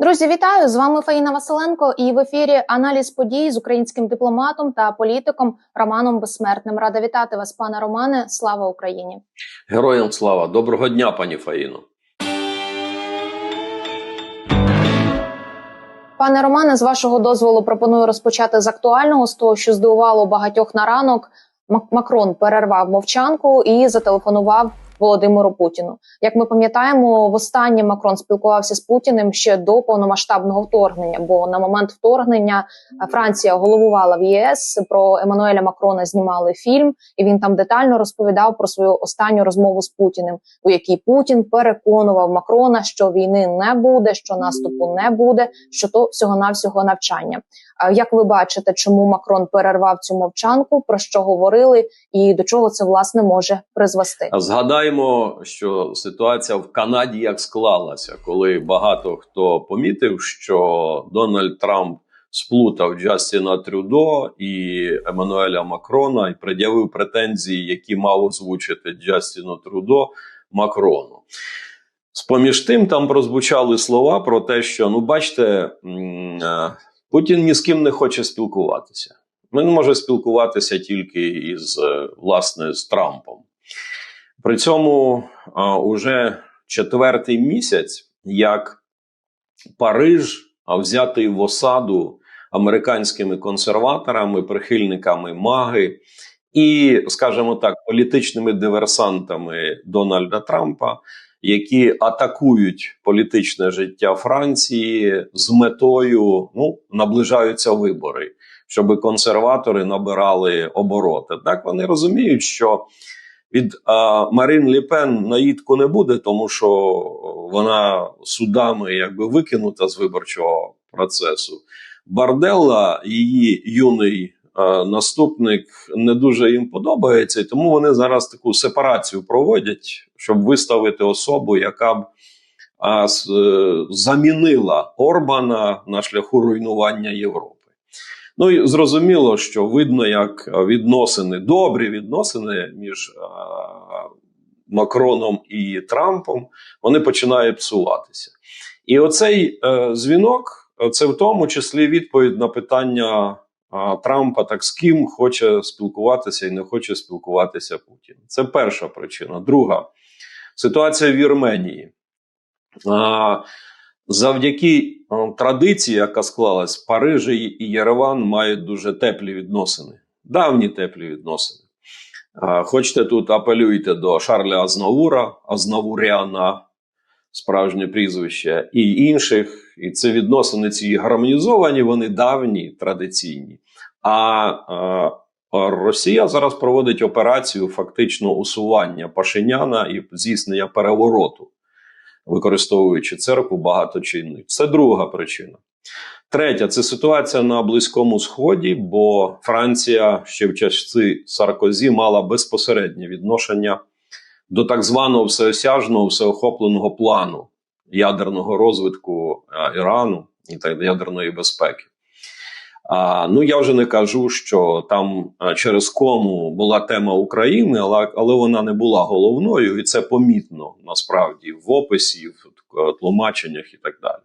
Друзі, вітаю! З вами Фаїна Василенко. І в ефірі аналіз подій з українським дипломатом та політиком Романом Безсмертним. Рада вітати вас, пане Романе. Слава Україні! Героям слава! Доброго дня, пані Фаїно. Пане Романе, з вашого дозволу пропоную розпочати з актуального з того, що здивувало багатьох на ранок. Мак- Макрон перервав мовчанку і зателефонував Володимиру Путіну. Як ми пам'ятаємо, востаннє Макрон спілкувався з Путіним ще до повномасштабного вторгнення. Бо на момент вторгнення е, Франція головувала в ЄС. Про Еммануеля Макрона знімали фільм, і він там детально розповідав про свою останню розмову з Путіним, у якій Путін переконував Макрона, що війни не буде, що наступу не буде, що то всього навсього навчання. А як ви бачите, чому Макрон перервав цю мовчанку, про що говорили, і до чого це власне може призвести? Згадаємо, що ситуація в Канаді як склалася, коли багато хто помітив, що Дональд Трамп сплутав Джастіна Трюдо і Еммануеля Макрона і пред'явив претензії, які мав озвучити Джастіну Трюдо Макрону. З-поміж тим, там прозвучали слова про те, що ну, бачите, е, Путін ні з ким не хоче спілкуватися. Він може спілкуватися тільки із е, власне з Трампом. При цьому а, уже четвертий місяць, як Париж взятий в осаду американськими консерваторами, прихильниками маги і, скажімо так, політичними диверсантами Дональда Трампа, які атакують політичне життя Франції з метою ну, наближаються вибори, щоб консерватори набирали обороти. Так вони розуміють, що від а, Марин Ліпен наїдку не буде, тому що вона судами якби викинута з виборчого процесу. Барделла, її юний а, наступник, не дуже їм подобається, і тому вони зараз таку сепарацію проводять, щоб виставити особу, яка б а, с- е, замінила Орбана на шляху руйнування Європи. Ну і зрозуміло, що видно, як е, відносини, добрі відносини між а, Макроном і Трампом, вони починають псуватися. І оцей е, дзвінок е, це в тому числі відповідь на питання Трампа, так з ким хоче спілкуватися і не хоче спілкуватися Путін. Це перша причина. Друга ситуація в Вірменії. Завдяки е, традиції, яка склалась, Париж і Єреван мають дуже теплі відносини, давні теплі відносини. Хочете тут апелюйте до Шарля Азнавура, Азнавуряна, справжнє прізвище, і інших. І це відносини ці гармонізовані, вони давні, традиційні. А Росія зараз проводить операцію фактично усування Пашиняна і здійснення перевороту використовуючи церкву багаточинних. Це друга причина. Третя це ситуація на Близькому Сході, бо Франція ще в часи Саркозі мала безпосереднє відношення до так званого всеосяжного, всеохопленого плану ядерного розвитку Ірану і ядерної безпеки. А, ну я вже не кажу, що там через кому була тема України, але, але вона не була головною, і це помітно насправді в описі, в е, тлумаченнях і так далі.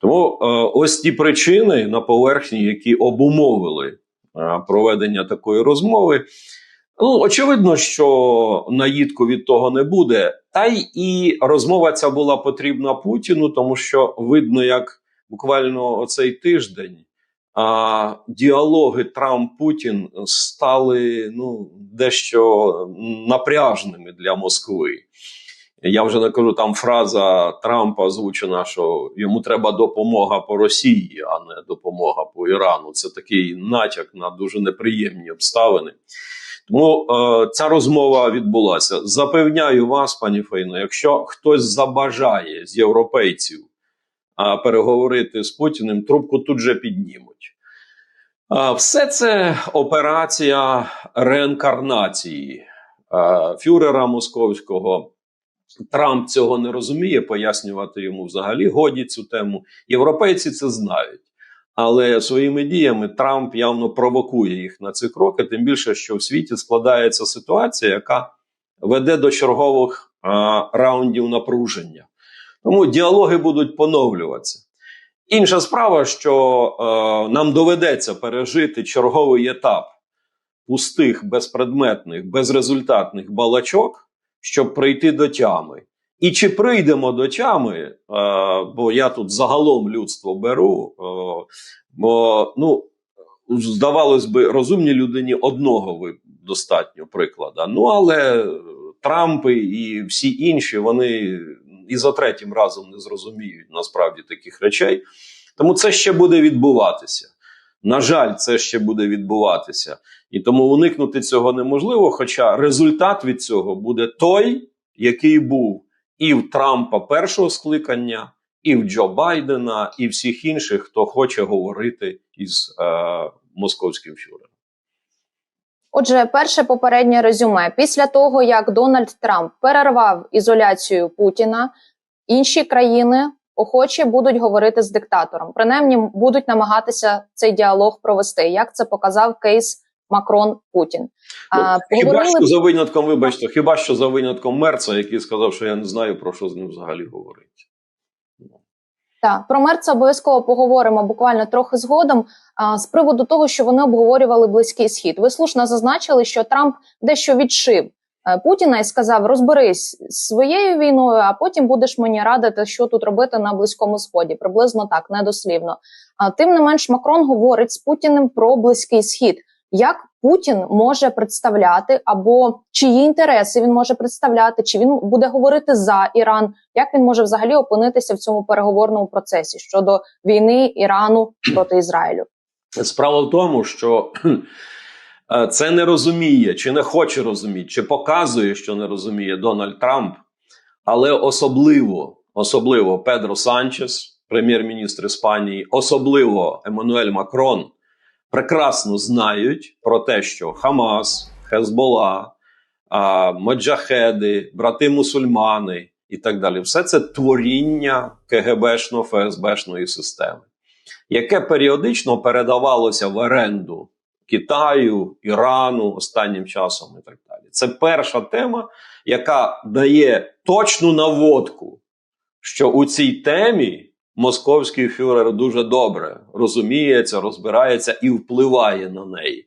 Тому е, ось ті причини на поверхні, які обумовили е, проведення такої розмови. Ну, очевидно, що наїдку від того не буде. Та й і розмова ця була потрібна Путіну, тому що видно, як буквально оцей тиждень а, діалоги Трамп-Путін стали ну, дещо напряжними для Москви. Я вже не кажу, там фраза Трампа озвучена, що йому треба допомога по Росії, а не допомога по Ірану. Це такий натяк на дуже неприємні обставини. Тому е, ця розмова відбулася. Запевняю вас, пані Фейно, якщо хтось забажає з європейців а, переговорити з Путіним, трубку тут же піднімуть. Все це операція реінкарнації фюрера московського. Трамп цього не розуміє, пояснювати йому взагалі годі цю тему. Європейці це знають. Але своїми діями Трамп явно провокує їх на ці кроки, тим більше, що в світі складається ситуація, яка веде до чергових раундів напруження. Тому діалоги будуть поновлюватися. Інша справа, що е, нам доведеться пережити черговий етап пустих, безпредметних, безрезультатних балачок, щоб прийти до тями. І чи прийдемо до тями, е, бо я тут загалом людство беру, е, бо ну, здавалось би, розумній людині одного ви достатньо приклада. Ну але Трампи і всі інші вони і за третім разом не зрозуміють насправді таких речей. Тому це ще буде відбуватися. На жаль, це ще буде відбуватися. І тому уникнути цього неможливо. Хоча результат від цього буде той, який був і в Трампа першого скликання, і в Джо Байдена, і всіх інших, хто хоче говорити із е, московським фюрером. Отже, перше попереднє резюме після того, як Дональд Трамп перервав ізоляцію Путіна, інші країни охоче будуть говорити з диктатором. Принаймні будуть намагатися цей діалог провести. Як це показав кейс Макрон Путін? Ну, А, хіба говорили- що за винятком, вибачте, хіба що за винятком Мерца, який сказав, що я не знаю про що з ним взагалі говорити. Так, про Мерца обов'язково поговоримо буквально трохи згодом. А, з приводу того, що вони обговорювали близький схід. Ви слушно зазначили, що Трамп дещо відшив е, Путіна і сказав: розберись своєю війною, а потім будеш мені радити, що тут робити на близькому сході. Приблизно так, недослівно. А тим не менш, Макрон говорить з Путіним про близький схід. Як Путін може представляти або чиї інтереси він може представляти, чи він буде говорити за Іран, як він може взагалі опинитися в цьому переговорному процесі щодо війни Ірану проти Ізраїлю? Справа в тому, що е, це не розуміє, чи не хоче розуміти, чи показує, що не розуміє Дональд Трамп, але особливо, особливо Педро Санчес, прем'єр-міністр Іспанії, особливо Еммануель Макрон, прекрасно знають про те, що Хамас, Хезбола, а, Моджахеди, брати мусульмани і так далі, все це творіння КГБшно ФСБшної системи яке періодично передавалося в оренду Китаю, Ірану останнім часом і так далі. Це перша тема, яка дає точну наводку, що у цій темі московський фюрер дуже добре розуміється, розбирається і впливає на неї.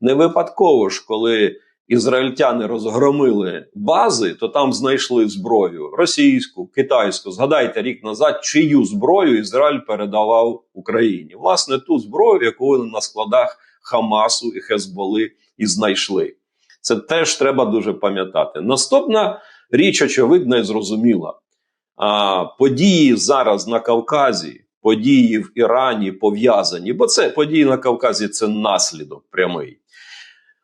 Не випадково ж, коли ізраїльтяни розгромили бази, то там знайшли зброю російську, китайську. Згадайте рік назад, чию зброю Ізраїль передавав Україні. Власне, ту зброю, яку вони на складах Хамасу і Хезболи і знайшли. Це теж треба дуже пам'ятати. Наступна річ, очевидна і зрозуміла. А, події зараз на Кавказі, події в Ірані пов'язані, бо це події на Кавказі це наслідок прямий.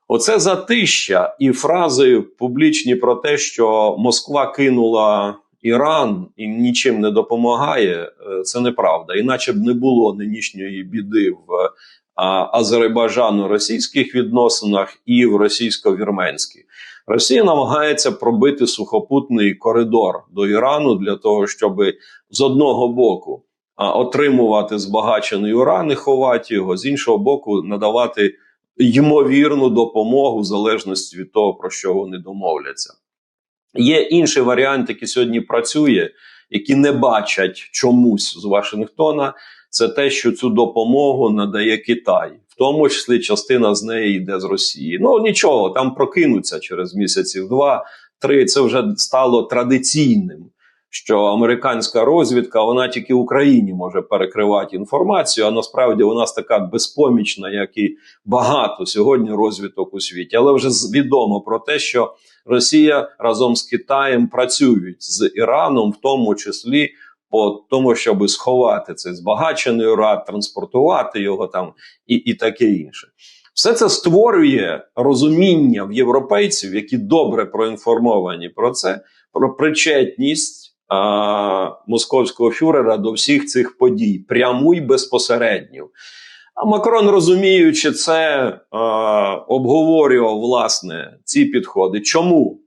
Оце затища і фрази публічні про те, що Москва кинула Іран і нічим не допомагає, е, це неправда. Іначе б не було нинішньої біди в а, азербайджано-російських відносинах і в російсько-вірменських. Росія намагається пробити сухопутний коридор до Ірану для того, щоб з одного боку отримувати збагачений уран і ховати його, з іншого боку, надавати ймовірну допомогу в залежності від того, про що вони домовляться. Є інший варіант, який сьогодні працює, які не бачать чомусь з Вашингтона. Це те, що цю допомогу надає Китай, в тому числі частина з неї йде з Росії. Ну нічого, там прокинуться через місяців два-три. Це вже стало традиційним. Що американська розвідка вона тільки Україні може перекривати інформацію, а насправді нас така безпомічна, як і багато сьогодні розвиток у світі. Але вже відомо про те, що Росія разом з Китаєм працюють з Іраном, в тому числі по тому, щоб сховати цей збагачений уран, транспортувати його там і, і таке інше. Все це створює розуміння в європейців, які добре проінформовані про це, про причетність а, московського фюрера до всіх цих подій, пряму і безпосередню. А Макрон, розуміючи це, а, обговорював власне ці підходи. Чому?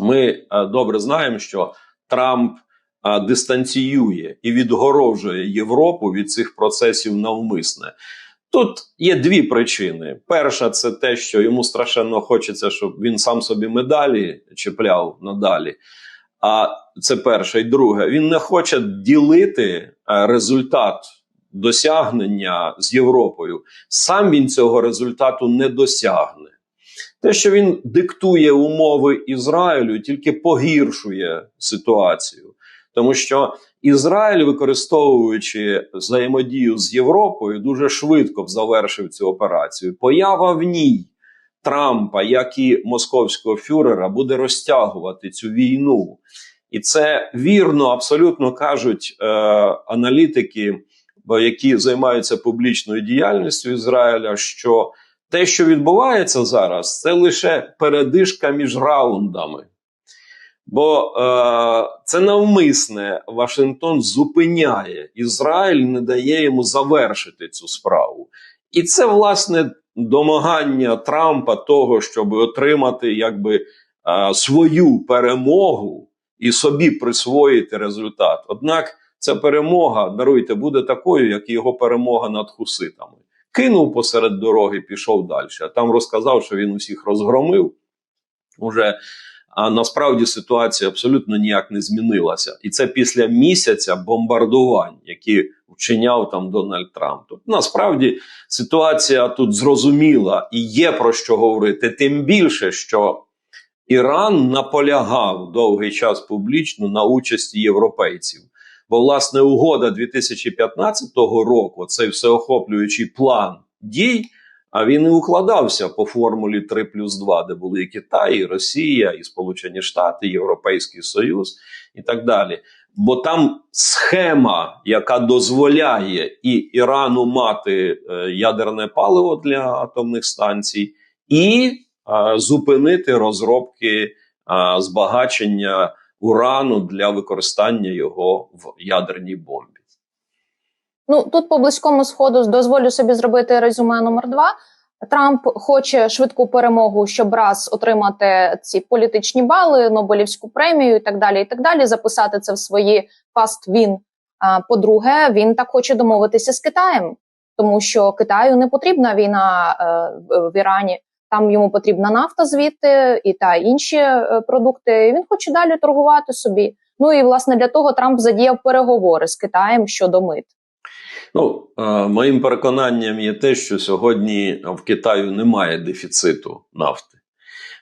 Ми а, добре знаємо, що Трамп дистанціює і відгорожує Європу від цих процесів навмисне. Тут є дві причини. Перша, це те, що йому страшенно хочеться, щоб він сам собі медалі чіпляв надалі. А це перше. І друге, він не хоче ділити е, результат досягнення з Європою. Сам він цього результату не досягне. Те, що він диктує умови Ізраїлю, тільки погіршує ситуацію. Тому що Ізраїль, використовуючи взаємодію з Європою, дуже швидко завершив цю операцію. Поява в ній Трампа, як і московського фюрера, буде розтягувати цю війну. І це вірно абсолютно кажуть е, аналітики, які займаються публічною діяльністю Ізраїля. що те, що відбувається зараз, це лише передишка між раундами. Бо е, це навмисне Вашингтон зупиняє Ізраїль, не дає йому завершити цю справу. І це власне домагання Трампа того, щоб отримати якби е, свою перемогу і собі присвоїти результат. Однак ця перемога, даруйте, буде такою, як його перемога над хуситами кинув посеред дороги, пішов далі. А там розказав, що він усіх розгромив. Уже а насправді ситуація абсолютно ніяк не змінилася. І це після місяця бомбардувань, які вчиняв там Дональд Трамп. Тобто, насправді ситуація тут зрозуміла і є про що говорити. Тим більше, що Іран наполягав довгий час публічно на участі європейців. Бо власне угода 2015 року, цей всеохоплюючий план дій, а він і укладався по формулі 3 плюс 2, де були і Китай, і Росія, і Сполучені Штати, і Європейський Союз і так далі. Бо там схема, яка дозволяє і Ірану мати е, ядерне паливо для атомних станцій, і е, зупинити розробки е, збагачення урану для використання його в ядерній бомбі. Ну тут по близькому сходу дозволю собі зробити резюме номер два. Трамп хоче швидку перемогу, щоб раз отримати ці політичні бали, Нобелівську премію і так далі. І так далі, записати це в свої fast win. По-друге, він так хоче домовитися з Китаєм, тому що Китаю не потрібна війна е, в- Ірані. Там йому потрібна нафта звідти і та інші е, продукти. Він хоче далі торгувати собі. Ну і власне для того Трамп задіяв переговори з Китаєм щодо мит. Ну, е, моїм переконанням є те, що сьогодні в Китаю немає дефіциту нафти.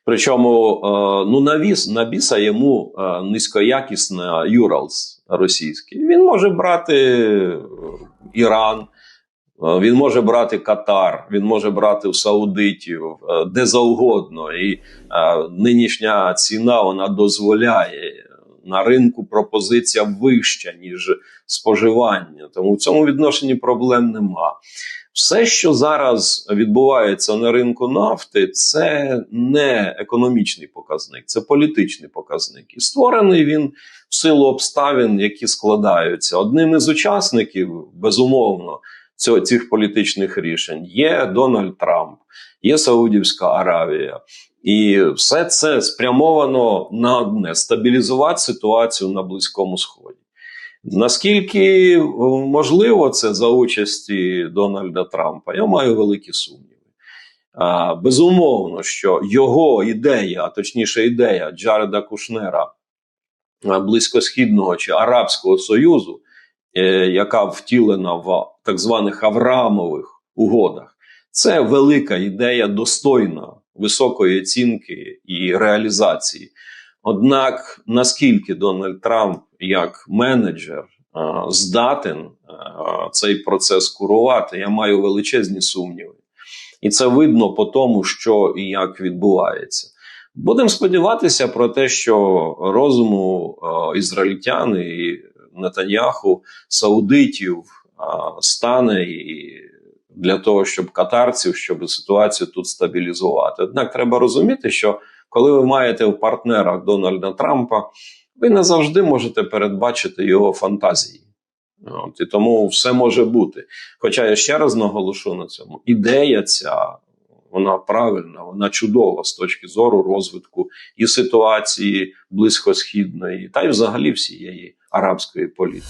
Причому е, ну, навіс, на біса йому е, низькоякісна Юралс російський. Він може брати Іран, він може брати Катар, він може брати у Саудитів, де завгодно. І нинішня ціна вона дозволяє на ринку пропозиція вища, ніж споживання. Тому в цьому відношенні проблем нема. Все, що зараз відбувається на ринку нафти, це не економічний показник, це політичний показник. І створений він в силу обставин, які складаються. Одним із учасників, безумовно, цих політичних рішень є Дональд Трамп, є Саудівська Аравія. І все це спрямовано на одне стабілізувати ситуацію на Близькому Сході. Наскільки е, можливо це за участі Дональда Трампа, я маю великі сумніви. А, безумовно, що його ідея, а точніше, ідея Джареда Кушнера близькосхідного чи Арабського Союзу, е, яка втілена в так званих Авраамових угодах, це велика ідея достойна високої оцінки і реалізації. Однак наскільки Дональд Трамп як менеджер здатен цей процес курувати, я маю величезні сумніви. І це видно по тому, що і як відбувається. Будемо сподіватися про те, що розуму ізраїльтян і Нетаньяху, саудитів стане і для того, щоб катарців, щоб ситуацію тут стабілізувати. Однак треба розуміти, що коли ви маєте в партнерах Дональда Трампа, ви не завжди можете передбачити його фантазії. От, і тому все може бути. Хоча я ще раз наголошу на цьому: ідея ця вона правильна, вона чудова з точки зору розвитку і ситуації близькосхідної, та й взагалі всієї арабської політики.